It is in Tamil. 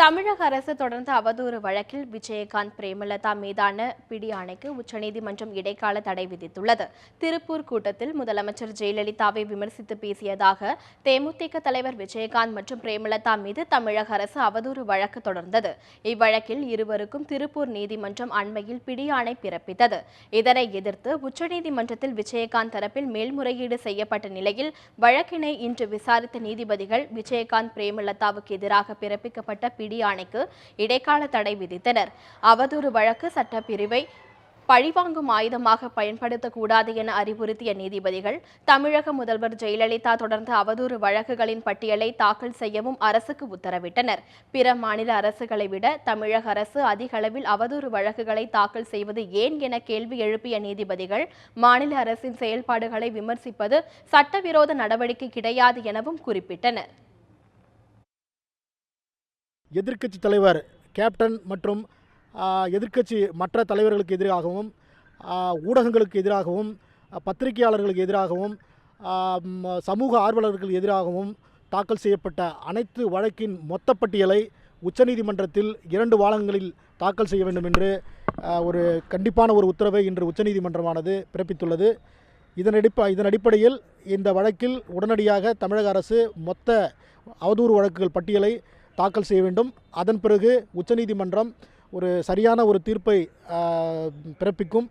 தமிழக அரசு தொடர்ந்த அவதூறு வழக்கில் விஜயகாந்த் பிரேமலதா மீதான பிடி ஆணைக்கு உச்சநீதிமன்றம் இடைக்கால தடை விதித்துள்ளது. திருப்பூர் கூட்டத்தில் முதலமைச்சர் ஜெயலலிதாவை விமர்சித்து பேசியதாக தேமுதிக தலைவர் விஜயகாந்த் மற்றும் பிரேமலதா மீது தமிழக அரசு அவதூறு வழக்கு தொடர்ந்தது. இவ்வழக்கில் இருவருக்கும் திருப்பூர் நீதிமன்றம் அண்மையில் பிடி ஆணை பிறப்பித்தது. இதனை எதிர்த்து உச்சநீதிமன்றத்தில் விஜயகாந்த் தரப்பில் மேல்முறையீடு செய்யப்பட்ட நிலையில் வழக்கினை இன்று விசாரித்த நீதிபதிகள் விஜயகாந்த் பிரேமலதாவுக்கு எதிராக பிறப்பிக்கப்பட்ட பிடி ஆணைக்கு இடைக்கால தடை விதித்தனர். அவதூறு வழக்கு சட்டப்பிரிவை பழிவாங்கும் ஆயுதமாக பயன்படுத்தக்கூடாது என அறிவுறுத்திய நீதிபதிகள் தமிழக முதல்வர் ஜெயலலிதா தொடர்ந்த அவதூறு வழக்குகளின் பட்டியலை தாக்கல் செய்யவும் அரசுக்கு உத்தரவிட்டனர். பிற மாநில அரசுகளை விட தமிழக அரசு அதிக அளவில் அவதூறு வழக்குகளை தாக்கல் செய்வது ஏன் என கேள்வி எழுப்பிய நீதிபதிகள் மாநில அரசின் செயல்பாடுகளை விமர்சிப்பது சட்டவிரோத நடவடிக்கை கிடையாது எனவும் குறிப்பிட்டனர். எதிர்க்கட்சி தலைவர் கேப்டன் மற்றும் எதிர்க்கட்சி மற்ற தலைவர்களுக்கு எதிராகவும் ஊடகங்களுக்கு எதிராகவும் பத்திரிகையாளர்களுக்கு எதிராகவும் சமூக ஆர்வலர்களுக்கு எதிராகவும் தாக்கல் செய்யப்பட்ட அனைத்து வழக்கின் மொத்த பட்டியலை உச்சநீதிமன்றத்தில் இரண்டு வாரங்களில் தாக்கல் செய்ய வேண்டும் என்று ஒரு கண்டிப்பான ஒரு உத்தரவை இன்று உச்சநீதிமன்றமானது பிறப்பித்துள்ளது. இதன் அடிப்ப இதன் அடிப்படையில் இந்த வழக்கில் உடனடியாக தமிழக அரசு மொத்த அவதூறு வழக்குகள் பட்டியலை தாக்கல் செய்ய வேண்டும். அதன் பிறகு உச்சநீதிமன்றம் ஒரு சரியான ஒரு தீர்ப்பை ஆ, பிறப்பிக்கும்.